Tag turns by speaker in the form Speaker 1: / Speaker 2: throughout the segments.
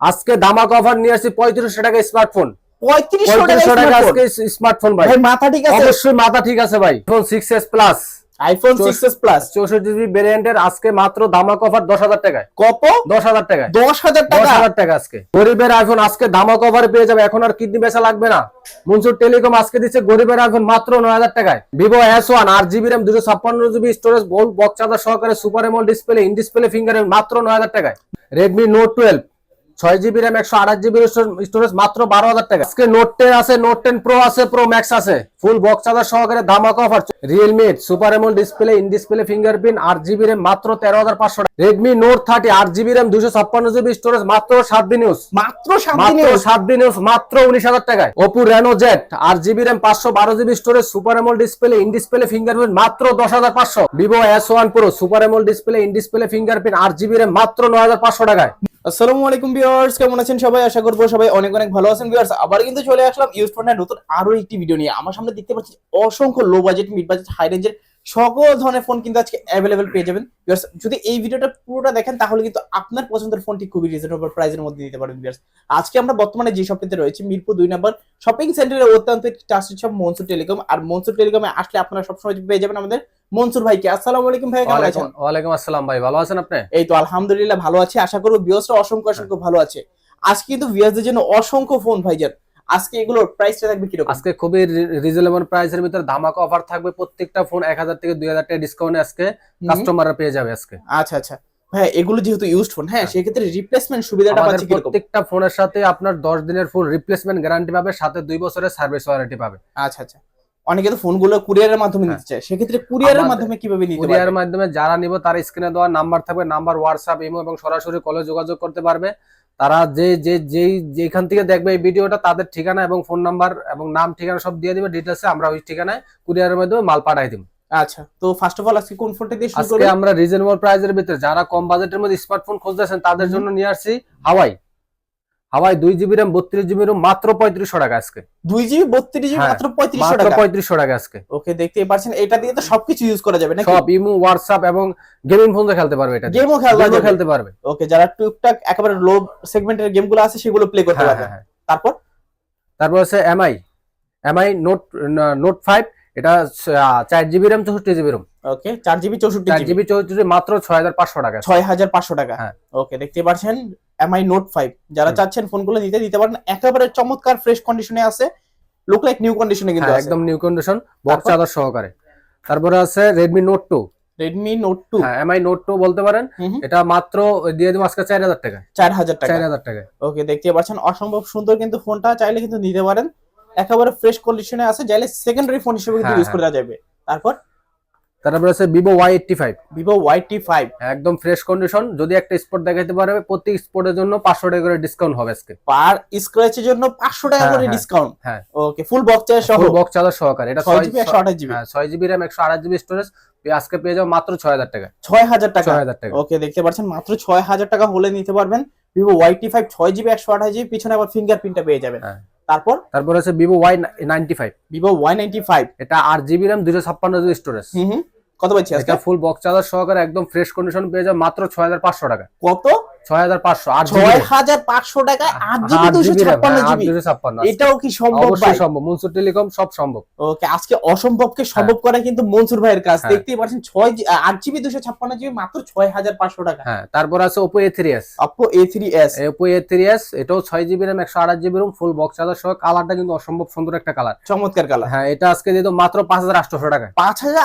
Speaker 1: আজকে দামাক অফার নিয়ে আসছি পঁয়ত্রিশশো টাকা স্মার্টফোন
Speaker 2: পঁয়ত্রিশশো
Speaker 1: টাকা আজকে স্মার্টফোন ভাই।
Speaker 2: মাথা ঠিক আছে?
Speaker 1: অবশ্যই মাথা ঠিক আছে ভাই। Phone six S plus
Speaker 2: iPhone six S plus
Speaker 1: চৌষট্টি জিবি আজকে মাত্র অফার দশ হাজার টাকায়।
Speaker 2: কত?
Speaker 1: দশ হাজার টাকায়।
Speaker 2: দশ হাজার টাকা?
Speaker 1: হাজার টাকা আজকে। গরিবের আইফোন আজকে অফারে পেয়ে যাবে। এখন আর কিডনি বেচা লাগবে না। মনসুর টেলিকম আজকে দিচ্ছে গরিবের আইফোন মাত্র নয় হাজার টাকায়। ভিভো এস ওয়ান আট জিবি র্যাম দুশো ছাপ্পান্ন জিবি স্টোরেজ বোল বক্স চার্জার সহকারে সুপার এমন ডিসপ্লে ইন ডিসপ্লে ফিঙ্গার মাত্র নয় হাজার টাকায়। রেডমি নোট টুয়েলভ ছয় জিবি র্যাম একশো আঠাশ জিবি স্টোরেজ মাত্র বারো হাজার টাকা। আজকে নোট টেন আছে নোট টেন প্রো আছে প্রো ম্যাক্স আছে। ফুল বক্স চার্জার সহকারে ধামাকা অফার রিয়েলমি সুপার এমন ডিসপ্লে ইন ডিসপ্লে ফিঙ্গারপ্রিন্ট আট জিবি র্যাম মাত্র তেরো হাজার পাঁচশো টাকা। রেডমি নোট থার্টি আট জিবি র্যাম দুশো ছাপ্পান্ন জিবি স্টোরেজ মাত্র সাত দিন ইউজ
Speaker 2: মাত্র
Speaker 1: মাত্র সাত দিন ইউজ মাত্র উনিশ হাজার টাকায়। ওপো রেনো জেট আট জিবি র্যাম পাঁচশো বারো GB storage super AMOLED display in display fingerprint মাত্র দশ হাজার পাঁচশো। Vivo S one pro super AMOLED display in display fingerprint আট জিবি র্যাম মাত্র নয় হাজার পাঁচশো টাকায়।
Speaker 2: আসসালামু আলাইকুম ভিউয়ার্স, কেমন আছেন সবাই? আশা করব সবাই অনেক অনেক ভালো আছেন ভিউয়ার্স। আবার কিন্তু চলে আসলাম ইউজ ফোনের নতুন আরও একটি ভিডিও নিয়ে। আমার সামনে দেখতে পাচ্ছি অসংখ্য low budget mid budget high রেঞ্জের সকল ধরনের ফোন কিন্তু আজকে অ্যাভেলেবেল পেয়ে যাবেন। ভিউয়ার্স, যদি এই ভিডিওটা পুরোটা দেখেন, তাহলে কিন্তু আপনার পছন্দের ফোনটি খুবই রিজনেবল প্রাইসের মধ্যে নিতে পারবেন ভিউয়ার্স। আজকে আমরা বর্তমানে যে শপটিতে রয়েছে, মিরপুর দুই নম্বর শপিং সেন্টারে অত্যন্ত একটি ট্রাস্টেড শপ মনসুর টেলিকম। আর মনসুর টেলিকমে আসলে আপনারা সবসময় পেয়ে যাবেন আমাদের মনসুর ভাইকে আসসালামু আলাইকুম ভাই কেমন আছেন?
Speaker 1: ওয়ালাইকুম আসসালাম ভাই ভালো আছেন আপনি?
Speaker 2: এই তো আলহামদুলিল্লাহ ভালো আছে আশা করব ভিউয়ার্সরা অসংখ্য অসংখ্য ভালো আছে। আজকে কিন্তু ভিউয়ার্সদের জন্য অসংখ্য ফোন ভাইজান। আজকে এগুলোর প্রাইসটা থাকবে কীরকম?
Speaker 1: আজকে খুবই রিজনেবল প্রাইসের ভিতরে ধামাকা অফার থাকবে প্রত্যেকটা ফোন এক হাজার থেকে দুই হাজার টাকা ডিসকাউন্টে আজকে কাস্টমাররা পেয়ে যাবে আজকে।
Speaker 2: আচ্ছা আচ্ছা। ভাই এগুলো যেহেতু ইউজড ফোন হ্যাঁ সেক্ষেত্রে রিপ্লেসমেন্ট সুবিধাটা পাচ্ছি কীরকম?
Speaker 1: প্রত্যেকটা ফোনের সাথে আপনার দশ দিনের ফুল রিপ্লেসমেন্ট গ্যারান্টি পাবে সাথে দুই বছরের সার্ভিস ওয়ারেন্টি পাবে।
Speaker 2: আচ্ছা আচ্ছা। অনেকে তো ফোনগুলো কুরিয়ারের মাধ্যমে
Speaker 1: হ্যাঁ।
Speaker 2: নিতে চায়। সেক্ষেত্রে কুরিয়ারের মাধ্যমে কীভাবে নিতে
Speaker 1: কুরিয়ার
Speaker 2: পারবে?
Speaker 1: মাধ্যমে যারা নিব তার স্ক্রিনে দেওয়া নাম্বার থাকবে নাম্বার হোয়াটসঅ্যাপ ইমো এবং সরাসরি কলে যোগাযোগ করতে পারবে। তারা যে যে যেই যেখান থেকে দেখবে এই ভিডিওটা তাদের ঠিকানা এবং ফোন নাম্বার এবং নাম ঠিকানা সব দিয়ে দিবে ডিটেলসে আমরা ওই ঠিকানায় কুরিয়ারের মাধ্যমে মাল পাঠাই দিব।
Speaker 2: আচ্ছা তো ফার্স্ট অফ অল আজকে কোন ফোনটা দিয়ে শুরু
Speaker 1: আজকে
Speaker 2: করব
Speaker 1: আমরা রিজনেবল প্রাইসের ভিতরে যারা কম বাজেটের মধ্যে স্মার্টফোন খুঁজতেছেন তাদের জন্য নিয়ে আসছি হাওয়াই হাওয়াই দুই জিবি র্যাম বত্রিশ জিবি র্যাম মাত্র পঁয়ত্রিশশো টাকা আজকে।
Speaker 2: দুই জিবি বত্রিশ জিবি
Speaker 1: হ্যাঁ,
Speaker 2: মাত্র পঁয়ত্রিশশো টাকা।
Speaker 1: পঁয়ত্রিশশো টাকা আজকে।
Speaker 2: ওকে দেখতে পাচ্ছেন এটা দিয়ে তো সবকিছু ইউজ করা যাবে
Speaker 1: সব ইমো হোয়াটসঅ্যাপ এবং গেমিং ফোন খেলতে পারবে এটা
Speaker 2: গেমও খেলা
Speaker 1: খেলতে পারবে।
Speaker 2: ওকে যারা টুকটাক একেবারে লো সেগমেন্টের গেমগুলো আছে সেগুলো প্লে করতে
Speaker 1: হ্যাঁ,
Speaker 2: পারবে।
Speaker 1: হ্যাঁ।
Speaker 2: তারপর?
Speaker 1: তারপর হচ্ছে Mi Mi note note five এটা চার জিবি র্যাম চৌষট্টি জিবি র্যাম
Speaker 2: ওকে চার জিবি চৌষট্টি
Speaker 1: চার
Speaker 2: জিবি
Speaker 1: চৌষট্টি মাত্র ছয় হাজার পাঁচশো টাকা।
Speaker 2: ছয় হাজার পাঁচশো টাকা।
Speaker 1: হ্যাঁ।
Speaker 2: ওকে দেখতে পাচ্ছেন এমআই নোট ফাইভ যারা। চাচ্ছেন ফোনগুলো নিতে দিতে পারেন। একেবারে চমৎকার ফ্রেশ কন্ডিশনে আছে। লুক লাইক নিউ কন্ডিশনে কিন্তু
Speaker 1: হ্যাঁ, একদম নিউ কন্ডিশন বক্স? চার্জার সহকারে। তারপরে আছে Redmi note two
Speaker 2: Redmi note two
Speaker 1: হ্যাঁ এমআই নোট টু বলতে পারেন। এটা মাত্র দিয়ে দেবো আজকে চার হাজার টাকা।
Speaker 2: চার হাজার টাকা।
Speaker 1: চার হাজার টাকা।
Speaker 2: ওকে দেখতে পাচ্ছেন। অসম্ভব সুন্দর কিন্তু ফোনটা চাইলে কিন্তু নিতে পারেন। একেবারে ফ্রেশ কন্ডিশনে আছে চাইলে সেকেন্ডারি ফোন হিসেবে কিন্তু
Speaker 1: হ্যাঁ,
Speaker 2: ইউজ করা যাবে। তারপর?
Speaker 1: তারপরে আছে Vivo Y eighty five
Speaker 2: Vivo Y T five
Speaker 1: একদম ফ্রেশ কন্ডিশন যদি একটা স্পট দেখাতে পারে প্রত্যেক স্পটের জন্য পাঁচশো টাকা করে ডিসকাউন্ট হবে আজকে।
Speaker 2: পার স্ক্র্যাচের জন্য পাঁচশো টাকা
Speaker 1: হ্যাঁ,
Speaker 2: করে
Speaker 1: হ্যাঁ,
Speaker 2: ডিসকাউন্ট
Speaker 1: হ্যাঁ।
Speaker 2: ওকে ফুল বক্স সহ।
Speaker 1: ফুল বক্স চার্জার সহকারে। এটা
Speaker 2: ছয় জিবি একশো আঠাশ জিবি
Speaker 1: হ্যাঁ ছয় জিবি র্যাম একশো আঠাশ জিবি স্টোরেজ আজকে পেয়ে যাব মাত্র ছয় হাজার টাকা।
Speaker 2: ছয় হাজার টাকা।
Speaker 1: ছয় হাজার টাকা।
Speaker 2: ওকে দেখতে পাচ্ছেন মাত্র ছয় হাজার টাকা হলে নিতে পারবেন। ভিভো ওয়াই টি ফাইভ ছয় জিবি একশো আঠাশ জিবি পিছনে আবার ফিঙ্গারপ্রিন্টটা পেয়ে যাবেন।
Speaker 1: হ্যাঁ।
Speaker 2: তারপর?
Speaker 1: তারপর আছে Vivo Y ninety five
Speaker 2: Vivo Y ninety five
Speaker 1: এটা আট জিবি র্যাম দুশো ছাপ্পান্ন জিবি স্টোরেজ
Speaker 2: কত পাচ্ছি আজকে?
Speaker 1: এটা ফুল বক্স চার্জার সহকারে একদম ফ্রেশ কন্ডিশন পেয়ে যাবে মাত্র ছয় হাজার পাঁচশো টাকা
Speaker 2: কত?
Speaker 1: ছয় আট
Speaker 2: আট জিবি দুশো ছাপ্পান্ন জিবি।
Speaker 1: দুশো ছাপ্পান্ন
Speaker 2: এটাও কি সম্ভব
Speaker 1: সম্ভব। মনসুর টেলিকম সব সম্ভব।
Speaker 2: ওকে আজকে অসম্ভবকে সম্ভব করা কিন্তু মনসুর ভাইয়ের কাজ।
Speaker 1: হ্যাঁ।
Speaker 2: দেখতেই পাচ্ছেন ছয় আট জিবি দুশো ছাপ্পান্ন জিবি মাত্র ছয় হাজার পাঁচশো টাকা।
Speaker 1: হ্যাঁ তারপর আছে Oppo A three S
Speaker 2: A three S
Speaker 1: Oppo A three S এটাও ছয় জিবি র্যাম একশো আঠাশ GB ROM full box charger সহ। কালারটা কিন্তু অসম্ভব সুন্দর একটা কালার
Speaker 2: চমৎকার কালার
Speaker 1: হ্যাঁ এটা আজকে দিয়ে মাত্র পাঁচ হাজার আটশো টাকা?
Speaker 2: পাঁচ হাজার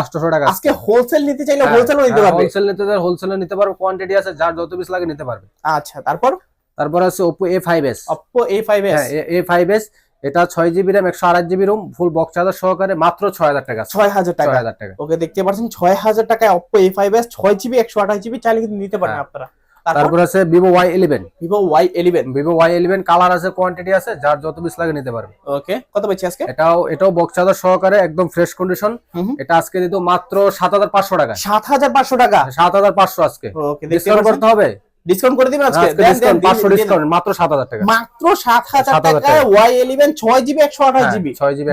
Speaker 2: আটশো টাকা আজকে। হোলসেল নিতে চাইলে
Speaker 1: হ্যাঁ,
Speaker 2: হোলসেলও নিতে পারবে।
Speaker 1: হোলসেল নিতে হোলসেলে নিতে পারবে কোয়ান্টিটি আছে যার যত পিস লাগে নিতে পারবে।
Speaker 2: আচ্ছা তারপর?
Speaker 1: তারপর আছে Oppo A five S
Speaker 2: Oppo A five S
Speaker 1: হ্যাঁ এ ফাইভ এস এটা ছয় জিবি র্যাম একশো আঠাশ GB ROM full box charger সহকারে মাত্র ছয় হাজার টাকা।
Speaker 2: ছয় হাজার টাকা।
Speaker 1: হাজার টাকা।
Speaker 2: ওকে দেখতে পাচ্ছেন ছয় হাজার টাকায় অপো এ ফাইভ এস ছয় জিবি একশো আঠাশ জিবি চাইলে কিন্তু নিতে পারেন
Speaker 1: হ্যাঁ।
Speaker 2: আপনারা। তারপর?
Speaker 1: আছে Vivo Y eleven
Speaker 2: Vivo Y eleven
Speaker 1: Vivo Y eleven colour আছে কোয়ান্টিটি আছে যার যত পিস লাগে নিতে পারবে।
Speaker 2: ওকে কত পাচ্ছি আজকে?
Speaker 1: এটাও এটাও বক্স চার্জার সহকারে একদম ফ্রেশ কন্ডিশন। এটা আজকে দিত মাত্র সাত হাজার পাঁচশো টাকা
Speaker 2: সাত হাজার পাঁচশো টাকা?
Speaker 1: সাত হাজার পাঁচশো আজকে।
Speaker 2: ওকে
Speaker 1: ডিসকাউন্ট করতে হবে?
Speaker 2: ডিসকাউন্ট করে দিবেন আজকে?
Speaker 1: ডিসকাউন্ট মাত্র সাত হাজার টাকা।
Speaker 2: মাত্র সাত হাজার
Speaker 1: 7,000
Speaker 2: টাকায়
Speaker 1: টাকা।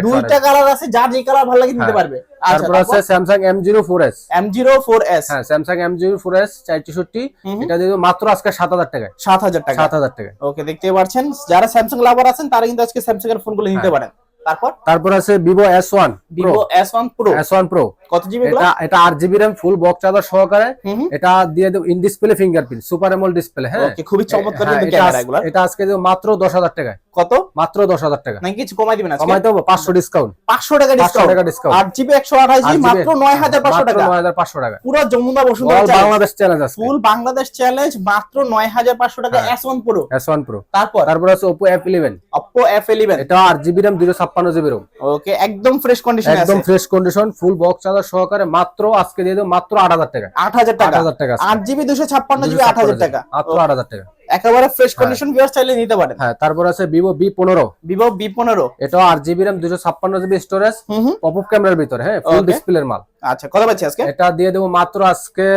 Speaker 2: দুইটা কালার আছে যার যে কালার ভালো লাগে নিতে
Speaker 1: হ্যাঁ।
Speaker 2: পারবে। আচ্ছা
Speaker 1: তারপর আছে Samsung M zero four S
Speaker 2: M zero four S
Speaker 1: হ্যাঁ Samsung M zero four S চার চৌষট্টি
Speaker 2: হুম হুম।
Speaker 1: এটা দিয়ে মাত্র আজকে সাত হাজার টাকায়।
Speaker 2: সাত হাজার টাকা।
Speaker 1: সাত হাজার টাকা
Speaker 2: ওকে দেখতে পাচ্ছেন যারা স্যামসাং লাভার আছেন তারা কিন্তু আজকে স্যামসাং এর ফোনগুলো নিতে
Speaker 1: হ্যাঁ।
Speaker 2: পারেন। তারপর?
Speaker 1: তারপর আছে Vivo S one
Speaker 2: Vivo S one pro
Speaker 1: S one pro
Speaker 2: কত জিবি
Speaker 1: এটা এটা আট GB RAM full box charger সহকারে। এটা দিয়ে দেবো in display fingerprint super AMOLED display হ্যাঁ?
Speaker 2: খুবই চমৎকার
Speaker 1: হ্যাঁ,
Speaker 2: কিন্তু ক্যামেরা এগুলো।
Speaker 1: এটা আজকে দেবো মাত্র দশ হাজার টাকায়।
Speaker 2: কত?
Speaker 1: মাত্র দশ হাজার টাকা।
Speaker 2: নাকি কিছু কমাই দিবেন আজকে?
Speaker 1: কমাইতে হবে পাঁচশো ডিসকাউন্ট
Speaker 2: পাঁচশো টাকা
Speaker 1: পাঁচশো
Speaker 2: ডিসকাউন্ট
Speaker 1: টাকা ডিসকাউন্ট
Speaker 2: আট জিবি একশো আঠাশ জিবি মাত্র নয় হাজার পাঁচশো টাকা।
Speaker 1: নয় হাজার পাঁচশো টাকা।
Speaker 2: পুরো যমুনা বসুন্ধরা
Speaker 1: বাংলাদেশ চ্যালেঞ্জ আছে
Speaker 2: ফুল বাংলাদেশ চ্যালেঞ্জ মাত্র নয় হাজার পাঁচশো টাকা
Speaker 1: হ্যাঁ।
Speaker 2: S one pro
Speaker 1: S one pro
Speaker 2: তারপর?
Speaker 1: তারপর আছে ইলেভেন
Speaker 2: অপো এফ ইলেভেন
Speaker 1: এটা আট জিবি র্যাম দুশো ছাপ্পান্ন জিবি রোম
Speaker 2: ওকে একদম ফ্রেশ কন্ডিশনে
Speaker 1: একদম fresh condition full box charger সহকারে মাত্র আজকে দিয়ে দেবো মাত্র আট হাজার টাকা।
Speaker 2: আট হাজার টাকা।
Speaker 1: 8,000 টাকা
Speaker 2: আট জিবি দুশো ছাপ্পান্ন জিবি আট হাজার টাকা।
Speaker 1: মাত্র আট হাজার টাকা।
Speaker 2: একেবারে ফ্রেশ কন্ডিশন ভিউয়ার চাইলে নিতে পারেন।
Speaker 1: হ্যাঁ তারপর আছে ভিভো বি পনেরো।
Speaker 2: ভিভো বি পনেরো।
Speaker 1: এটাও আট জিবি র্যাম দুশো ছাপ্পান্ন জিবি স্টোরেজ
Speaker 2: হুম হুম।
Speaker 1: ক্যামেরার ভিতরে হ্যাঁ ফুল ডিসপ্লের মাল।
Speaker 2: আচ্ছা কত পাচ্ছি আজকে?
Speaker 1: এটা দিয়ে দেবো মাত্র আজকে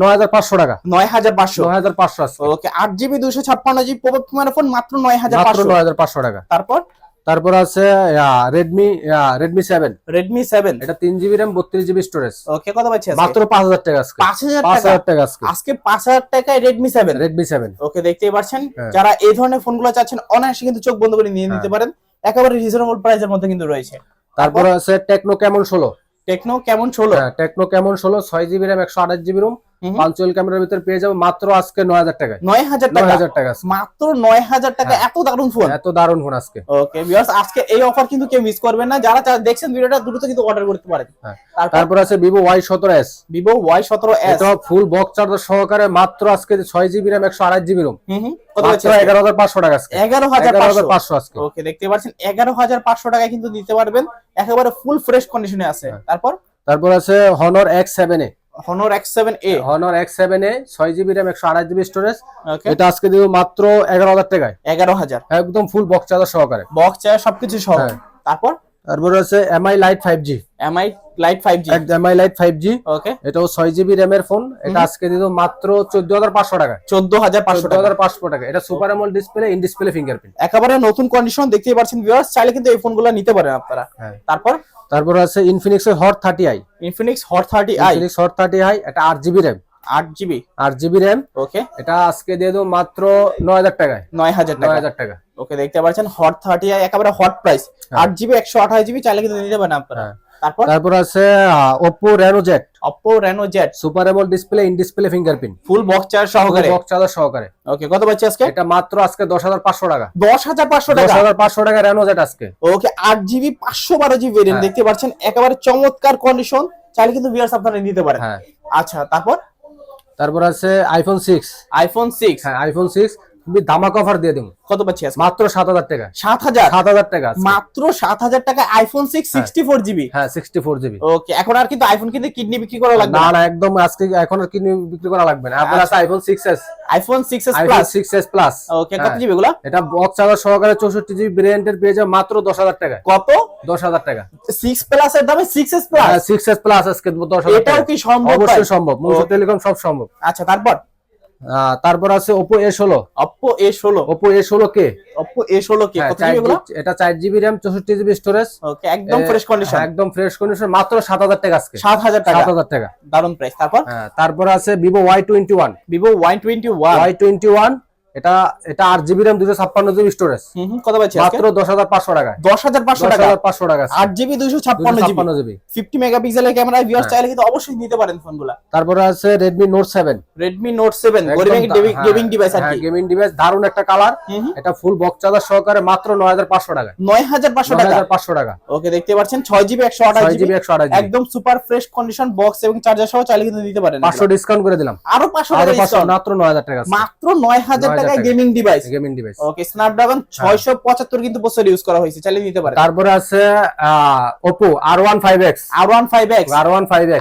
Speaker 1: নয় হাজার পাঁচশো টাকা।
Speaker 2: নয় হাজার পাঁচশো।
Speaker 1: নয় হাজার পাঁচশো
Speaker 2: ওকে আট জিবি দুশো ছাপ্পান্ন জিবি পপ ফোন মাত্র নয় হাজার পাঁচশো।
Speaker 1: নয় হাজার পাঁচশো টাকা।
Speaker 2: তারপর?
Speaker 1: তারপর আছে Redmi Redmi seven
Speaker 2: Redmi seven
Speaker 1: এটা তিন জিবি র্যাম বত্রিশ জিবি স্টোরেজ
Speaker 2: ওকে কত পাচ্ছি
Speaker 1: মাত্র পাঁচ হাজার টাকা আজকে।
Speaker 2: পাঁচ হাজার
Speaker 1: পাঁচ
Speaker 2: টাকা?
Speaker 1: আজকে।
Speaker 2: আজকে পাঁচ হাজার টাকায় Redmi seven
Speaker 1: Redmi seven
Speaker 2: okay দেখতেই পাচ্ছেন
Speaker 1: হ্যাঁ।
Speaker 2: যারা এই ধরনের ফোনগুলো চাচ্ছেন অনায়াসে কিন্তু চোখ বন্ধ করে নিয়ে নিতে পারেন। একেবারে রিজনেবল প্রাইসের মধ্যে কিন্তু রয়েছে।
Speaker 1: তারপর আছে টেকনো কেমন ষোলো।
Speaker 2: টেকনো কেমন ষোলো।
Speaker 1: হ্যাঁ টেকনো কেমন ষোলো ছয় জিবি র্যাম একশো আঠাশ জিবি রুম। পাঞ্চুয়াল ক্যামেরার ভিতরে পেয়ে যাব মাত্র আজকে নয় হাজার টাকায়।
Speaker 2: নয় হাজার
Speaker 1: নয়
Speaker 2: টাকা
Speaker 1: হাজার টাকা
Speaker 2: মাত্র নয় হাজার টাকা?
Speaker 1: হ্যাঁ।
Speaker 2: এত দারুণ ফোন
Speaker 1: এত দারুণ ফোন আজকে।
Speaker 2: ওকে ভিউয়ার্স আজকে এই অফার কিন্তু কেউ মিস করবেন না। যারা দেখছেন ভিডিওটা দ্রুত কিন্তু অর্ডার করতে পারেন।
Speaker 1: হ্যাঁ।
Speaker 2: তারপর
Speaker 1: আছে ভিভো ওয়াই সতেরো এস
Speaker 2: ভিভো ওয়াই সতেরো এস
Speaker 1: এটা ফুল বক্স চার্জার সহকারে মাত্র আজকে ছয় জিবি র্যাম একশো আড়াই জিবি রুম এগারো হাজার পাঁচশো টাকা আজকে।
Speaker 2: এগারো হাজার পাঁচশো।
Speaker 1: আজকে।
Speaker 2: ওকে দেখতে পাচ্ছেন এগারো হাজার পাঁচশো টাকা কিন্তু দিতে পারবেন। একেবারে ফুল ফ্রেশ কন্ডিশনে আছে।
Speaker 1: হ্যাঁ।
Speaker 2: তারপর?
Speaker 1: তারপর আছে Honor X seven A
Speaker 2: A
Speaker 1: ছয় জিবি র্যাম একশো আঠাশ জিবি স্টোরেজ এটা আজকে দিব মাত্র এগারো হাজার টাকায়।
Speaker 2: এগারো হাজার।
Speaker 1: একদম ফুল বক্স চার্জার সহকারে।
Speaker 2: বক্স চার্জার সবকিছু সহ।
Speaker 1: হ্যাঁ।
Speaker 2: তারপর?
Speaker 1: তারপর আছে lite five G
Speaker 2: Mi lite five
Speaker 1: Mi lite
Speaker 2: okay
Speaker 1: এটাও র্যামের ফোন এটা আজকে দিব মাত্র চোদ্দ হাজার পাঁচশো টাকা
Speaker 2: চোদ্দ হাজার পাঁচশো
Speaker 1: চোদ্দ
Speaker 2: টাকা
Speaker 1: হাজার পাঁচশো টাকা এটা সুপার আমল ডিসপ্লে ইন ডিসপ্লে ফিঙ্গারপ্রিন্ট
Speaker 2: একেবারে নতুন কন্ডিশন দেখতেই পাচ্ছেন ভিউয়ার্স চাইলে কিন্তু এই ফোনগুলো নিতে পারেন আপনারা।
Speaker 1: হ্যাঁ।
Speaker 2: তারপর?
Speaker 1: তারপর আছে Infinix hot thirty I
Speaker 2: Infinix hot thirty I
Speaker 1: Infinix hot thirty I এটা আট জিবি র্যাম
Speaker 2: আট জিবি
Speaker 1: আট জিবি র্যাম
Speaker 2: ওকে
Speaker 1: এটা আজকে দিয়ে দেবো মাত্র নয় হাজার টাকায়।
Speaker 2: নয় হাজার
Speaker 1: নয়
Speaker 2: টাকা
Speaker 1: হাজার টাকা।
Speaker 2: ওকে দেখতে পাচ্ছেন হট থার্টি আই একেবারে হট প্রাইস আট জিবি একশো আঠাশ জিবি চাইলে কিন্তু নিতে পারেন আপনারা।
Speaker 1: হ্যাঁ।
Speaker 2: তারপর?
Speaker 1: তারপর আছে Oppo Reno Z
Speaker 2: Oppo Reno Z
Speaker 1: super able display in display fingerprint
Speaker 2: full box charge সহকারে?
Speaker 1: বক্স চার্জ সহকারে।
Speaker 2: ওকে কত বাচ্চা আজকে?
Speaker 1: এটা মাত্র আজকে 10500 টাকা। 10500
Speaker 2: টাকা?
Speaker 1: 10500 টাকা Reno Z আজকে।
Speaker 2: ওকে 8GB 512GB ভেরিয়েন্ট দেখতে পাচ্ছেন একেবারে চমৎকার কন্ডিশন চাইলে কিন্তু ভিউয়ার্স আপনারা নিতে পারেন।
Speaker 1: হ্যাঁ।
Speaker 2: আচ্ছা তারপর?
Speaker 1: তারপর আছে আইফোন 6
Speaker 2: আইফোন 6
Speaker 1: হ্যাঁ আইফোন 6 খুবই দামাক অফার দিয়ে দেবো।
Speaker 2: কত পাচ্ছি
Speaker 1: মাত্র সাত হাজার টাকা।
Speaker 2: সাত হাজার?
Speaker 1: সাত হাজার টাকা
Speaker 2: মাত্র সাত হাজার টাকা iPhone six sixty four GB
Speaker 1: হ্যাঁ সিক্সটি ফোর জিবি
Speaker 2: ওকে এখন আর কিন্তু আইফোন কিন্তু কিডনি বিক্রি করা লাগবে
Speaker 1: না
Speaker 2: না?
Speaker 1: একদম আজকে এখন আর কিডনি বিক্রি করা লাগবে না। আপনার আছে iPhone six S
Speaker 2: iPhone six S plus
Speaker 1: six S plus
Speaker 2: okay কত হ্যাঁ। জিবি গুলা
Speaker 1: এটা বক্স চার্জার সহকারে চৌষট্টি জিবি ভেরিয়েন্টের পেয়ে যাবে মাত্র দশ হাজার টাকা।
Speaker 2: কত?
Speaker 1: দশ হাজার টাকা।
Speaker 2: সিক্স প্লাস এর দামে six S plus
Speaker 1: six S plus আজকে দশ হাজার
Speaker 2: এটাও কি সম্ভব
Speaker 1: অবশ্যই সম্ভব। টেলিকম সব সম্ভব।
Speaker 2: আচ্ছা তারপর?
Speaker 1: তারপর আছে Oppo এ ষোলো
Speaker 2: Oppo এ ষোলো
Speaker 1: Oppo এ ষোলো কে
Speaker 2: Oppo হ্যাঁ, এ ষোলো কে
Speaker 1: এটা 4 GB RAM 64 GB storage
Speaker 2: okay একদম ফ্রেশ কন্ডিশন
Speaker 1: একদম ফ্রেশ কন্ডিশন মাত্র সাত হাজার টাকা আজকে।
Speaker 2: সাত হাজার টাকা।
Speaker 1: সাত হাজার টাকা।
Speaker 2: দারুণ প্রাইস তারপর?
Speaker 1: হ্যাঁ, তারপর আছে
Speaker 2: Vivo Y21
Speaker 1: Vivo Y21 Y21 এটা এটা আট জিবি র্যাম দুশো ছাপ্পান্ন জিবি স্টোরেজ
Speaker 2: হুম হুম, কত পাচ্ছি
Speaker 1: মাত্র দশ হাজার পাঁচশো টাকা
Speaker 2: দশ হাজার পাঁচশো টাকা?
Speaker 1: পাঁচশো টাকা
Speaker 2: আট জিবি দুইশো ছাপ্পান্ন
Speaker 1: ছাপ্পান্ন জিবি
Speaker 2: ফিফটি মেগাপিক্সেলের ক্যামেরা ভিউয়ার্স। চাইলে কিন্তু অবশ্যই নিতে পারেন ফোনগুলা।
Speaker 1: তারপরে আছে Redmi note seven
Speaker 2: Redmi note seven gaming device আর
Speaker 1: গেমিং ডিভাইস দারুণ একটা কালার
Speaker 2: হুম হুম,
Speaker 1: এটা ফুল বক্স চার্জার সহকারে মাত্র নয় হাজার পাঁচশো টাকা
Speaker 2: নয় হাজার পাঁচশো টাকা?
Speaker 1: পাঁচশো টাকা।
Speaker 2: ওকে দেখতে পাচ্ছেন ছয় জিবি একশো আঠাশ জিবি
Speaker 1: একশো আঠাশ
Speaker 2: একদম সুপার ফ্রেশ কন্ডিশন বক্স এবং চার্জার সহ চাইলে কিন্তু নিতে পারেন।
Speaker 1: পাঁচশো ডিসকাউন্ট করে দিলাম।
Speaker 2: আরও পাঁচশো টাকা
Speaker 1: মাত্র নয় হাজার টাকা
Speaker 2: মাত্র নয় হাজার
Speaker 1: 9,000
Speaker 2: টাকায়
Speaker 1: টাকা।
Speaker 2: Gaming device
Speaker 1: gaming device
Speaker 2: okay Snapdragon ছয়শো পঁচাত্তর কিন্তু বছর ইউজ করা হয়েছে চাইলে নিতে পারেন
Speaker 1: তারপরে আছে আর ওয়ান ফাইভ এক্স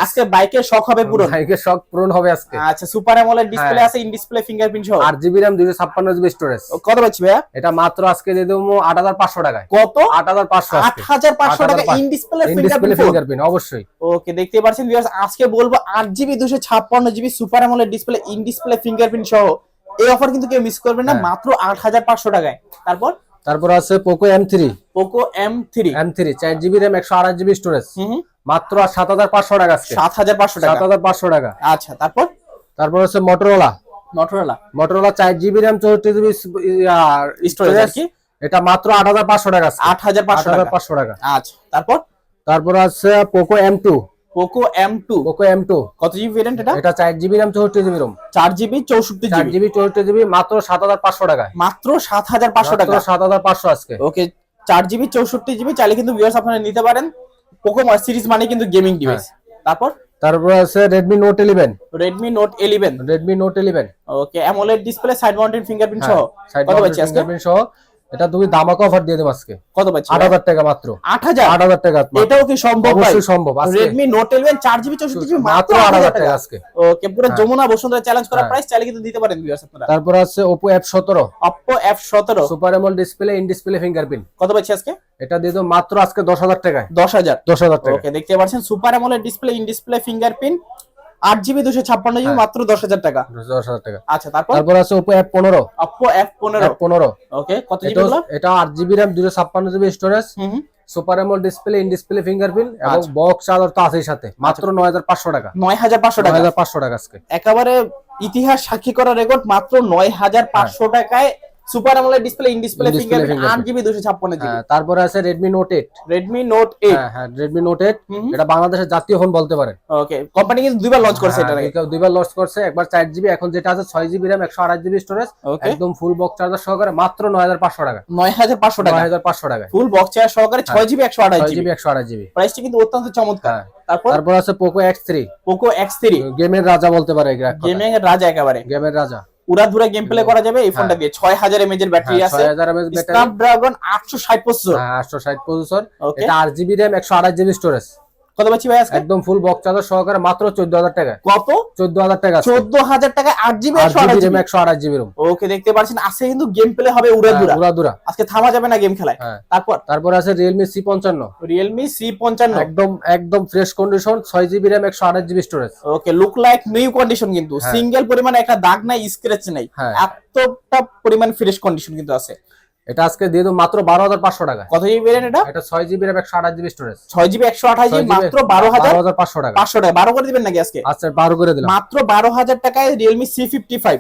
Speaker 2: আজকে বাইকের শখ হবে পুরো।
Speaker 1: বাইকের শখ পূরণ হবে আজকে।
Speaker 2: আচ্ছা সুপার অ্যামোলেড ডিসপ্লে। আছে ইন ডিসপ্লে ফিঙ্গারপ্রিন্ট সহ।
Speaker 1: আট জিবি র্যাম দুইশো ছাপ্পান্ন জিবি স্টোরেজ
Speaker 2: কত পাচ্ছি ভাইয়া?
Speaker 1: এটা মাত্র আজকে দিয়ে দেবো আট হাজার পাঁচশো টাকায়।
Speaker 2: কত?
Speaker 1: আট হাজার পাঁচশো
Speaker 2: আট হাজার পাঁচশো টাকা ইন ডিসপ্লে ফিঙ্গারপ্রিন্ট
Speaker 1: অবশ্যই।
Speaker 2: ওকে দেখতে পাচ্ছেন ভিউয়ার্স আজকে বলব আট জিবি দুশো ছাপ্পান্ন GB super AMOLED display in display fingerprint সহ। এই অফার কিন্তু কেউ মিস করবে না
Speaker 1: হ্যাঁ।
Speaker 2: মাত্র আট হাজার পাঁচশো টাকায়। তারপর?
Speaker 1: তারপর আছে Poco M three
Speaker 2: Poco M three
Speaker 1: M three চার জিবি র্যাম একশো আঠাশ জিবি স্টোরেজ মাত্র সাত হাজার পাঁচশো টাকা
Speaker 2: সাত হাজার পাঁচশো
Speaker 1: সাত
Speaker 2: টাকা।
Speaker 1: হাজার পাঁচশো টাকা।
Speaker 2: আচ্ছা তারপর?
Speaker 1: তারপর হচ্ছে মোটরোলা
Speaker 2: মটোরোলা
Speaker 1: মোটরোলা চার জিবি র্যাম চৌষট্টি জিবি
Speaker 2: স্টোরেজ আর কি?
Speaker 1: এটা মাত্র আট হাজার পাঁচশো টাকা।
Speaker 2: আট হাজার পাঁচশো টাকা।
Speaker 1: পাঁচশো টাকা।
Speaker 2: আচ্ছা তারপর?
Speaker 1: তারপর আছে Poco M two
Speaker 2: Poco M two
Speaker 1: Poco M two
Speaker 2: কত জিবি ভেরিয়েন্ট এটা?
Speaker 1: এটা চার জিবি র্যাম চৌষট্টি জিবি রোম
Speaker 2: চার জিবি চৌষট্টি
Speaker 1: চার
Speaker 2: জিবি
Speaker 1: জিবি চৌষট্টি জিবি মাত্র সাত হাজার পাঁচশো টাকায়।
Speaker 2: মাত্র সাত হাজার পাঁচশো টাকা।
Speaker 1: সাত হাজার পাঁচশো আজকে।
Speaker 2: ওকে চার জিবি চৌষট্টি জিবি চাইলে কিন্তু ভিউয়ার্স আপনারা নিতে পারেন। পোকো সিরিজ মানে কিন্তু গেমিং ডিভাইস তারপর?
Speaker 1: তারপর আছে Redmi note eleven
Speaker 2: Redmi note eleven
Speaker 1: Redmi note eleven
Speaker 2: okay AMOLED display side mounted fingerprint সহ।
Speaker 1: সাইড
Speaker 2: কত পাচ্ছি আজকে?
Speaker 1: ফিঙ্গারপ্রিন্ট সহ। এটা তুমি দামাকা অফার দিয়ে দেবো আজকে।
Speaker 2: কত পাচ্ছি?
Speaker 1: আট হাজার টাকা মাত্র।
Speaker 2: আট হাজার?
Speaker 1: আট হাজার টাকা মাত্র।
Speaker 2: এটাও কি সম্ভব
Speaker 1: অবশ্যই সম্ভব
Speaker 2: রেডমি নোট ইলেভেন চার জিবি চৌষট্টি জিবি
Speaker 1: মাত্র আট হাজার টাকা আজকে।
Speaker 2: ওকে পুরো যমুনা বসুন্ধরা চ্যালেঞ্জ করা
Speaker 1: হ্যাঁ।
Speaker 2: প্রাইস চাইলে কিন্তু দিতে পারেন ভিউয়ার্স আপনারা।
Speaker 1: তারপর আছে ওপো এফ সতেরো।
Speaker 2: অপো এফ সতেরো।
Speaker 1: Super AMOLED display in display fingerprint
Speaker 2: কত পাচ্ছি আজকে?
Speaker 1: এটা দিয়ে দেবো মাত্র আজকে দশ হাজার টাকায়।
Speaker 2: দশ হাজার।
Speaker 1: দশ হাজার টাকা
Speaker 2: ওকে দেখতে পাচ্ছেন super AMOLED display in display fingerprint আট জিবি দুশো ছাপ্পান্ন জিবি
Speaker 1: হ্যাঁ।
Speaker 2: মাত্র দশ হাজার টাকা।
Speaker 1: দশ হাজার টাকা।
Speaker 2: আচ্ছা তারপর?
Speaker 1: তারপর আছে ওপো এফ পনেরো।
Speaker 2: অপো এফ পনেরো।
Speaker 1: পনেরো।
Speaker 2: ওকে কত জিবি
Speaker 1: এটা আট জিবি র্যাম দুশো ছাপ্পান্ন GB storage. Super AMOLED display in display fingerprint এবং
Speaker 2: আচ্ছা।
Speaker 1: বক্স চার্জার তো আছেই সাথে মাত্র নয় হাজার পাঁচশো টাকা।
Speaker 2: নয় হাজার পাঁচশো
Speaker 1: নয়
Speaker 2: টাকা
Speaker 1: হাজার পাঁচশো টাকা আজকে।
Speaker 2: একেবারে ইতিহাস সাক্ষী করা রেকর্ড মাত্র নয় হাজার পাঁচশো টাকায় super AMOLED display in display fingerprint আট
Speaker 1: fingerprint।
Speaker 2: জিবি দুশো ছাপ্পান্ন জিবি
Speaker 1: তারপরে আছে Redmi note eight
Speaker 2: Redmi note eight
Speaker 1: হ্যাঁ হ্যাঁ এইট
Speaker 2: হুম হুম।
Speaker 1: এটা বাংলাদেশের জাতীয় ফোন বলতে পারেন।
Speaker 2: ওকে কোম্পানি কিন্তু দুইবার লঞ্চ করছে এটা
Speaker 1: দুইবার লঞ্চ করছে একবার চার জিবি এখন যেটা আছে ছয় জিবি র্যাম একশো আঠাশ জিবি স্টোরেজ একদম ফুল বক্স চার্জার সহকারে মাত্র নয় হাজার পাঁচশো টাকা।
Speaker 2: নয় হাজার পাঁচশো টাকা।
Speaker 1: নয় হাজার পাঁচশো টাকা
Speaker 2: ফুল বক্স চেয়ার সহকারে ছয় জিবি একশো আঠাশ
Speaker 1: ছয়
Speaker 2: জিবি
Speaker 1: জিবি একশো আঠাশ জিবি
Speaker 2: প্রাইসটি কিন্তু অত্যন্ত চমৎকার।
Speaker 1: হ্যাঁ
Speaker 2: তারপর?
Speaker 1: তারপর আছে Poco X three
Speaker 2: Poco X three
Speaker 1: গেমের রাজা বলতে পারে
Speaker 2: গেমিং এর রাজা একেবারে।
Speaker 1: গেমের রাজা।
Speaker 2: উড়াধুরা গেম প্লে করা যাবে এই ফোনটা দিয়ে ছয় হাজার এমএজ এর ব্যাটারি
Speaker 1: হ্যাঁ,
Speaker 2: আছে। স্ন্যাপড্রাগন আটশো ষাট প্রসেসর
Speaker 1: আটশো ষাট প্রসেসর এটা আট জিবি র্যাম একশো আঠাশ জিবি স্টোরেজ
Speaker 2: কত পাচ্ছি ভাই আজকে?
Speaker 1: একদম ফুল বক্স চার্জার সহকারে মাত্র চোদ্দ হাজার টাকা।
Speaker 2: কত?
Speaker 1: চোদ্দ হাজার টাকা
Speaker 2: চোদ্দ হাজার টাকা আট জিবি
Speaker 1: আট
Speaker 2: একশো
Speaker 1: জিবি
Speaker 2: আঠাশ
Speaker 1: র্যাম
Speaker 2: জিবি
Speaker 1: একশো রুম
Speaker 2: ওকে দেখতে পাচ্ছেন আজকে কিন্তু গেম প্লে হবে
Speaker 1: উড়াদুরা
Speaker 2: আজকে থামা যাবে না গেম খেলায়।
Speaker 1: হ্যাঁ।
Speaker 2: তারপর?
Speaker 1: তারপর আছে রিয়েলমি সি পঞ্চান্ন।
Speaker 2: রিয়েলমি সি পঞ্চান্ন।
Speaker 1: একদম একদম ফ্রেশ কন্ডিশন ছয় জিবি র্যাম একশো আঠাশ GB storage
Speaker 2: okay look like new condition কিন্তু।
Speaker 1: হ্যাঁ।
Speaker 2: সিঙ্গেল পরিমাণে একটা দাগ নাই স্ক্র্যাচ নাই।
Speaker 1: হ্যাঁ।
Speaker 2: এতটা পরিমাণ ফ্রেশ কন্ডিশন কিন্তু আছে।
Speaker 1: এটা আজকে দিয়ে দেবো মাত্র বারো হাজার পাঁচশো টাকা
Speaker 2: কত জিবি এটা?
Speaker 1: এটা ছয় জিবি র্যাম একশো আঠাশ জিবি স্টোরেজ
Speaker 2: ছয় জিবি একশো আঠাশ জিবি মাত্র বারো হাজার
Speaker 1: হাজার পাঁচশো টাকা
Speaker 2: পাঁচশো টাকা বারো করে দিবেন নাকি আজকে?
Speaker 1: আচ্ছা বারো করে দিলাম।
Speaker 2: মাত্র বারো হাজার টাকায় রিয়েলমি সি ফিফটি ফাইভ।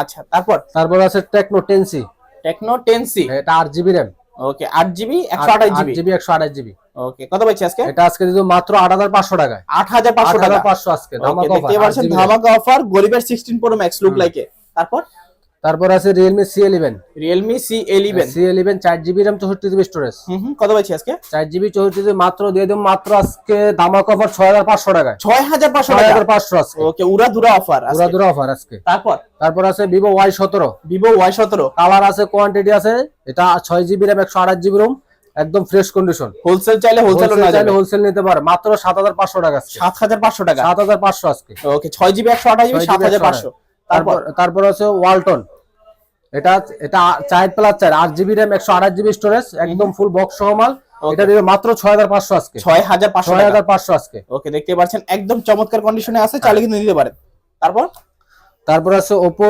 Speaker 2: আচ্ছা তারপর?
Speaker 1: তারপর আছে Tecno ten C
Speaker 2: Tecno ten C
Speaker 1: এটা আট জিবি র্যাম
Speaker 2: ওকে আট জিবি একশো আঠাশ জিবি
Speaker 1: জিবি একশো আঠাশ জিবি
Speaker 2: ওকে কত পাচ্ছি আজকে?
Speaker 1: এটা আজকে দিয়ে দেবো মাত্র আট হাজার পাঁচশো টাকায়।
Speaker 2: আট হাজার পাঁচশো টাকা।
Speaker 1: পাঁচশো আজকে।
Speaker 2: Okay,
Speaker 1: ধামাকা
Speaker 2: দেখতে
Speaker 1: offer,
Speaker 2: পাচ্ছেন
Speaker 1: 8 GB
Speaker 2: ধামাকা অফার গরিবের সিক্সটিন প্রো ম্যাক্স লুক লাইকে তারপর?
Speaker 1: তারপর আছে Realme C eleven
Speaker 2: Realme C eleven
Speaker 1: C eleven চার জিবি র্যাম চৌষট্টি জিবি স্টোরেজ
Speaker 2: কত পাচ্ছি আজকে?
Speaker 1: চার জিবি চৌষট্টি জিবি মাত্র দিয়ে দেবো মাত্র আজকে ধামাকা অফার ছয় হাজার পাঁচশো টাকায়।
Speaker 2: ছয় হাজার পাঁচশো টাকা?
Speaker 1: হাজার পাঁচশো আজকে।
Speaker 2: ওকে উড়া দুরা অফার
Speaker 1: পুরা দুরা অফার আজকে।
Speaker 2: তারপর?
Speaker 1: তারপর আছে ভিভো ওয়াই সতেরো।
Speaker 2: ভিভো ওয়াই সতেরো।
Speaker 1: কালার আছে কোয়ান্টিটি আছে এটা ছয় জিবি র্যাম একশো আঠাশ জিবি রুম একদম ফ্রেশ কন্ডিশন
Speaker 2: হোলসেল চাইলে হোলসেল না যাবে।
Speaker 1: হোলসেল নিতে পারে মাত্র সাত হাজার পাঁচশো টাকা আজকে।
Speaker 2: সাত হাজার পাঁচশো টাকা?
Speaker 1: সাত হাজার পাঁচশো আজকে।
Speaker 2: ওকে ছয় জিবি একশো আঠাশ জিবি
Speaker 1: 6
Speaker 2: সাত হাজার পাঁচশো।
Speaker 1: তারপর?
Speaker 2: তারপর
Speaker 1: তারপর আছে ওয়ালটন এটা এটা চার প্লাস চার আট জিবি র্যাম একশো আঠাশ জিবি স্টোরেজ একদম ফুল বক্স সহ মাল। এটা দিবে মাত্র ছয় হাজার পাঁচশো আজকে।
Speaker 2: ছয় হাজার পাঁচশো
Speaker 1: হাজার পাঁচশো আজকে।
Speaker 2: ওকে দেখতে পাচ্ছেন একদম চমৎকার কন্ডিশনে আছে চাইলে কিন্তু নিতে পারেন। তারপর?
Speaker 1: তারপর আছে ওপো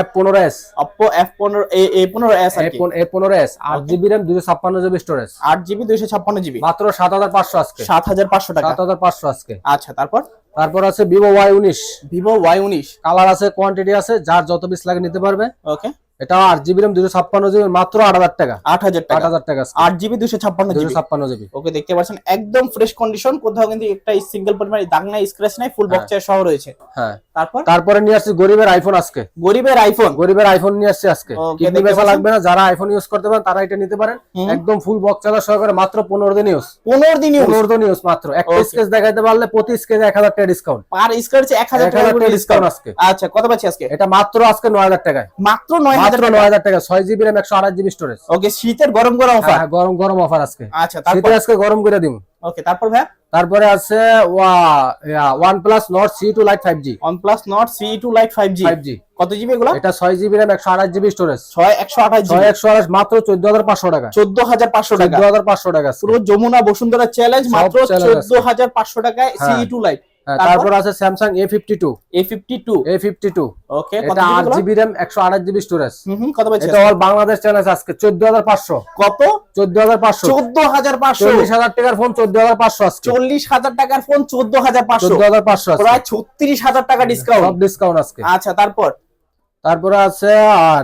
Speaker 1: এফ পনেরো এস
Speaker 2: অপো এফ পনেরো এ পনেরো এস
Speaker 1: এ পনেরো এস আট জিবি র্যাম দুশো ছাপ্পান্ন জিবি স্টোরেজ
Speaker 2: আট জিবি দুইশো ছাপ্পান্ন জিবি
Speaker 1: মাত্র সাত হাজার পাঁচশো আজকে।
Speaker 2: সাত হাজার পাঁচশো টাকা।
Speaker 1: সাত হাজার পাঁচশো আজকে।
Speaker 2: আচ্ছা তারপর?
Speaker 1: তারপর আছে ভিভো ওয়াই উনিশ।
Speaker 2: ভিভো ওয়াই উনিশ।
Speaker 1: কালার আছে কোয়ান্টিটি আছে যার যত পিস লাগে নিতে পারবে।
Speaker 2: ওকে
Speaker 1: এটা আট জিবি র্যাম দুশো ছাপ্পান্ন জিবি মাত্র আট হাজার টাকা।
Speaker 2: আট হাজার
Speaker 1: আট হাজার টাকা
Speaker 2: আট জিবি দুশো ছাপ্পান্ন
Speaker 1: দুশো ছাপ্পান্ন জিবি
Speaker 2: ওকে দেখতে পাচ্ছেন একদম ফ্রেশ কন্ডিশন কোথাও কিন্তু একটা সিঙ্গেল পরিমাণে দাগ নাই স্ক্র্যাচ নাই ফুল। বক্সের সহ রয়েছে।
Speaker 1: হ্যাঁ।
Speaker 2: তারপর?
Speaker 1: তারপরে নিয়ে আসছি গরিবের আইফোন আজকে।
Speaker 2: গরিবের আইফোন
Speaker 1: গরিবের আইফোন নিয়ে আসছে আজকে। কিডনি লাগবে না যারা আইফোন ইউজ করতে পারেন তারা এটা নিতে পারেন। একদম ফুল বক্স চার্জার সহকারে মাত্র পনেরো দিন ইউজ
Speaker 2: পনেরো দিন
Speaker 1: পনেরো দিন ইউজ মাত্র। একটা. স্কেচ দেখাইতে পারলে প্রতি স্কেচে এক হাজার টাকা ডিসকাউন্ট
Speaker 2: পার স্ক্র্যাচে এক হাজার টাকা ডিসকাউন্ট
Speaker 1: ডিসকাউন্ট আজকে।
Speaker 2: আচ্ছা কত পাচ্ছি আজকে?
Speaker 1: এটা মাত্র আজকে নয় হাজার টাকায়।
Speaker 2: মাত্র নয় হাজার
Speaker 1: মাত্র টাকা। জিবি একশো আঠাশ জিবি স্টোরেজ
Speaker 2: ওকে শীতের গরম গরম অফার
Speaker 1: গরম গরম অফার আজকে।
Speaker 2: আচ্ছা তারপর?
Speaker 1: আজকে গরম করে দিব।
Speaker 2: ওকে তারপর ভাই
Speaker 1: তারপরে আছে
Speaker 2: OnePlus Nord CE2 Lite 5G
Speaker 1: five
Speaker 2: কত জিবি এগুলো?
Speaker 1: এটা ছয় জিবি র্যাম একশো আঠাশ জিবি স্টোরেজ
Speaker 2: ছয় একশো আঠাশ
Speaker 1: ছয়
Speaker 2: জিবি
Speaker 1: একশো আঠাশ মাত্র চোদ্দ হাজার পাঁচশো টাকা।
Speaker 2: চোদ্দ হাজার পাঁচশো টাকা।
Speaker 1: চোদ্দ হাজার পাঁচশো টাকা আজকে।
Speaker 2: পুরো যমুনা বসুন্ধরা চ্যালেঞ্জ মাত্র
Speaker 1: challenge
Speaker 2: চোদ্দ হাজার পাঁচশো টাকায়
Speaker 1: হ্যাঁ।
Speaker 2: CE2 Lite
Speaker 1: হ্যাঁ,
Speaker 2: তারপর?
Speaker 1: আছে Samsung A fifty two
Speaker 2: A fifty two
Speaker 1: A fifty two
Speaker 2: okay
Speaker 1: এটা আট জিবি র্যাম একশো আঠাশ জিবি স্টোরেজ
Speaker 2: কত
Speaker 1: এটা অল বাংলাদেশ চ্যানেল আজকে চোদ্দ হাজার পাঁচশো।
Speaker 2: কত?
Speaker 1: চোদ্দ হাজার পাঁচশো।
Speaker 2: চোদ্দ হাজার পাঁচশো।
Speaker 1: চল্লিশ হাজার টাকার ফোন চোদ্দ হাজার পাঁচশো আছে
Speaker 2: চল্লিশ হাজার টাকার ফোন চোদ্দ হাজার পাঁচশো।
Speaker 1: চোদ্দ হাজার পাঁচশো
Speaker 2: প্রায় ছত্রিশ হাজার টাকা
Speaker 1: সব
Speaker 2: ডিসকাউন্ট
Speaker 1: ডিসকাউন্ট আজকে।
Speaker 2: আচ্ছা তারপর?
Speaker 1: তারপরে আছে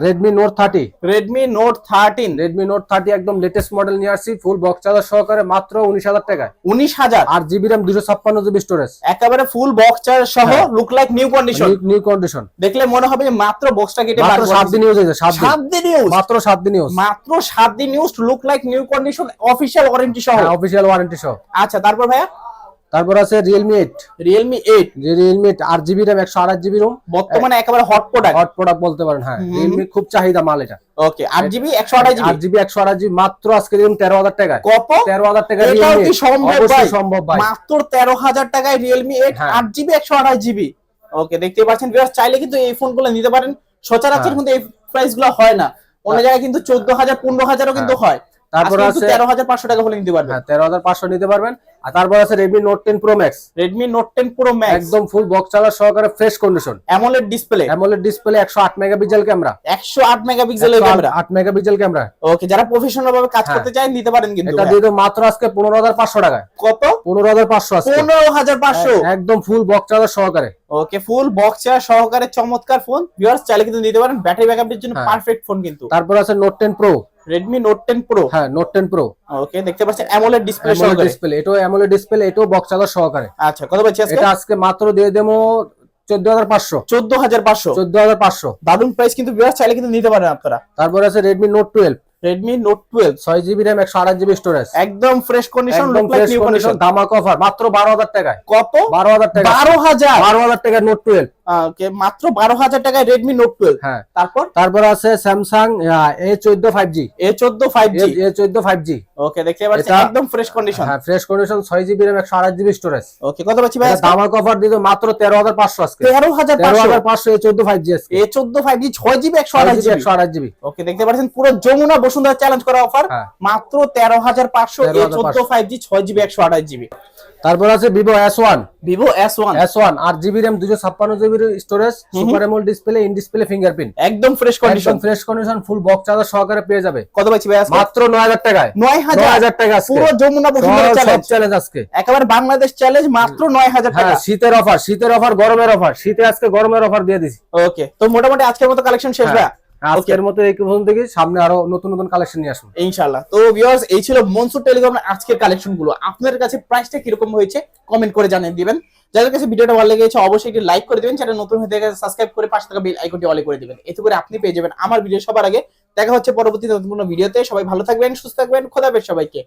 Speaker 1: Redmi note thirty
Speaker 2: Redmi note thirteen
Speaker 1: Redmi note thirty একদম লেটেস্ট মডেল নিয়ে আসছি ফুল বক্স চার্জার সহকারে মাত্র উনিশ হাজার টাকায়।
Speaker 2: উনিশ হাজার?
Speaker 1: আর জিবি র্যাম দুশো ছাপ্পান্ন জিবি স্টোরেজ
Speaker 2: একেবারে ফুল বক্স চার্জ সহ
Speaker 1: হ্যাঁ।
Speaker 2: Look like new condition
Speaker 1: new condition
Speaker 2: দেখলে মনে হবে মাত্র বক্সটা কেটে
Speaker 1: মাত্র সাত দিন ইউজ হয়েছে সাত
Speaker 2: সাত দিন ইউজ
Speaker 1: মাত্র সাত দিন ইউজ
Speaker 2: মাত্র সাত দিন use look like new condition official warranty সহ।
Speaker 1: অফিসিয়াল ওয়ারেন্টি সহ।
Speaker 2: আচ্ছা তারপর ভাইয়া?
Speaker 1: তারপর আছে Realme eight
Speaker 2: Realme eight
Speaker 1: Realme eight আট জিবি র্যাম একশো আঠাশ জিবি রুম
Speaker 2: বর্তমানে একেবারে হট প্রোডাক্ট
Speaker 1: হট প্রোডাক্ট বলতে পারেন হ্যাঁ। রিয়েলমি খুব চাহিদা মাল এটা।
Speaker 2: ওকে আট জিবি একশো আঠাশ
Speaker 1: আট
Speaker 2: জিবি
Speaker 1: জিবি একশো আঠাশ জিবি মাত্র আজকে দিন তেরো হাজার টাকায়।
Speaker 2: কত?
Speaker 1: তেরো হাজার
Speaker 2: কি সম্ভব ভাই?
Speaker 1: সম্ভব ভাই।
Speaker 2: মাত্র তেরো হাজার টাকায় রিয়েলমি এইট
Speaker 1: হ্যাঁ।
Speaker 2: আট জিবি একশো আঠাশ জিবি ওকে দেখতে পাচ্ছেন ভিউয়ার্স চাইলে কিন্তু এই ফোনগুলো নিতে পারেন। সচরাচর
Speaker 1: হ্যাঁ।
Speaker 2: কিন্তু এই প্রাইসগুলো হয় না। অন্য জায়গায় কিন্তু চোদ্দ হাজার পনেরো হাজারও কিন্তু হয়।
Speaker 1: তারপর আছে
Speaker 2: তেরো হাজার পাঁচশো টাকা হলে নিতে পারবেন।
Speaker 1: হ্যাঁ তেরো হাজার পাঁচশো নিতে পারবেন। আর তারপর আছে Redmi note ten pro max
Speaker 2: Redmi note ten pro max
Speaker 1: একদম ফুল বক্স চার্জার সহকারে fresh condition
Speaker 2: AMOLED display
Speaker 1: AMOLED display একশো আট মেগাপিক্সেল ক্যামেরা
Speaker 2: একশো আট মেগাপিক্সেলের ক্যামেরা
Speaker 1: আট মেগাপিক্সেল ক্যামেরা
Speaker 2: ওকে যারা প্রফেশনাল ভাবে কাজ
Speaker 1: হ্যাঁ।
Speaker 2: করতে চান নিতে পারেন কিন্তু
Speaker 1: এটা দিয়ে মাত্র আজকে পনেরো হাজার পাঁচশো টাকায়।
Speaker 2: কত?
Speaker 1: পনেরো হাজার পাঁচশো আজকে।
Speaker 2: পনেরো হাজার পাঁচশো?
Speaker 1: একদম ফুল বক্স চালার সহকারে।
Speaker 2: ওকে ফুল বক্স চেয়ার সহকারে চমৎকার ফোন ভিউয়ার্স চাইলে কিন্তু নিতে পারেন। ব্যাটারি ব্যাকআপের জন্য
Speaker 1: হ্যাঁ।
Speaker 2: পারফেক্ট ফোন কিন্তু।
Speaker 1: তারপর আছে note ten pro
Speaker 2: Redmi note ten pro
Speaker 1: হ্যাঁ নোট টেন প্রো
Speaker 2: ওকে দেখতে পাচ্ছেন অ্যামোলেড ডিসপ্লে
Speaker 1: অ্যামোলেড ডিসপ্লে এটাও অ্যামোলেড ডিসপ্লে এটাও বক্স চার্জার সহকারে।
Speaker 2: আচ্ছা কত পাচ্ছি আজকে?
Speaker 1: এটা আজকে মাত্র দিয়ে দেবো চোদ্দ হাজার পাঁচশো।
Speaker 2: চোদ্দ হাজার পাঁচশো?
Speaker 1: চোদ্দ হাজার পাঁচশো।
Speaker 2: দারুণ প্রাইস কিন্তু চাইলে কিন্তু নিতে পারেন আপনারা।
Speaker 1: তারপর আছে Redmi note twelve
Speaker 2: Redmi note twelve
Speaker 1: ছয় জিবি র্যাম একশো আঠাশ জিবি স্টোরেজ
Speaker 2: একদম ফ্রেশ কন্ডিশন
Speaker 1: একদম ফ্রেশ কন্ডিশন ধামাক অফার মাত্র বারো হাজার টাকায়।
Speaker 2: কত?
Speaker 1: বারো হাজার টাকা।
Speaker 2: বারো হাজার।
Speaker 1: বারো হাজার টাকা নোট টুয়েলভ
Speaker 2: মাত্র বারো হাজার টাকায় রেডমি নোট টুয়েলভ
Speaker 1: হ্যাঁ।
Speaker 2: তারপর?
Speaker 1: তারপর আছে স্যামসাং এ চোদ্দ ফাইভ জি
Speaker 2: এ চোদ্দ ফাইভ জি
Speaker 1: এ চোদ্দ ফাইভ জি
Speaker 2: ওকে দেখতে পাচ্ছেন
Speaker 1: এটা-
Speaker 2: একদম ফ্রেশ কন্ডিশন
Speaker 1: হ্যাঁ ফ্রেশ কন্ডিশন ছয় জিবি র্যাম একশো আঠাশ জিবি স্টোরেজ
Speaker 2: ওকে কত পাচ্ছি ভাই
Speaker 1: ধামাক অফার দিত মাত্র তেরো হাজার পাঁচশো আজকে।
Speaker 2: তেরো হাজার
Speaker 1: তেরো হাজার পাঁচশো এ চোদ্দ ফাইভ জি
Speaker 2: এ চোদ্দ ফাইভ জি ছয় জিবি একশো আঠাশ
Speaker 1: জিবি একশো আঠাশ জিবি
Speaker 2: ওকে দেখতে পাচ্ছেন পুরো যমুনা বসুন্ধরা চ্যালেঞ্জ করা অফার
Speaker 1: হ্যাঁ।
Speaker 2: মাত্র তেরো হাজার পাঁচশো এ
Speaker 1: 13,500
Speaker 2: চোদ্দ ফাইভ জি ছয় জিবি একশো আঠাশ জিবি
Speaker 1: তারপর আছে Vivo S one
Speaker 2: Vivo S one
Speaker 1: S one আট জিবি র্যাম দুশো ছাপ্পান্ন GB storage super AMOLED display in display fingerprint
Speaker 2: একদম fresh condition
Speaker 1: fresh condition full box charger সহকারে পেয়ে যাবে।
Speaker 2: কত পাচ্ছি ভাই
Speaker 1: মাত্র নয় হাজার টাকায়।
Speaker 2: নয় হাজার।
Speaker 1: টাকা
Speaker 2: পুরো যমুনা চ্যালেঞ্জ
Speaker 1: চ্যালেঞ্জ আজকে।
Speaker 2: একেবারে বাংলাদেশ চ্যালেঞ্জ মাত্র নয় হাজার টাকা।
Speaker 1: হ্যাঁ শীতের অফার শীতের অফার গরমের অফার শীতে আজকে গরমের অফার দিয়ে দিছি।
Speaker 2: ওকে তো মোটামুটি আজকের মতো কালেকশন শেষ
Speaker 1: হ্যাঁ।
Speaker 2: ভাই
Speaker 1: আজকের মতো এই পর্যন্ত থেকে সামনে আরও নতুন নতুন কালেকশন নিয়ে আসুন
Speaker 2: ইনশাল্লাহ তো ভিউয়ার্স এই ছিল মনসুর টেলিগ্রামের আজকের কালেকশনগুলো। আপনাদের কাছে প্রাইসটা কীরকম হয়েছে কমেন্ট করে জানিয়ে দিবেন। যাদের কাছে ভিডিওটা ভালো লেগেছে অবশ্যই একটি লাইক করে দিবেন। চ্যানেল নতুন হয়ে গেছে সাবস্ক্রাইব করে পাশে থাকা বেল আইকনটি অলে করে দিবেন। এতে করে আপনি পেয়ে যাবেন আমার ভিডিও সবার আগে। দেখা হচ্ছে পরবর্তী নতুন কোনো ভিডিওতে সবাই ভালো থাকবেন সুস্থ থাকবেন। খোদা হাফেজ সবাইকে।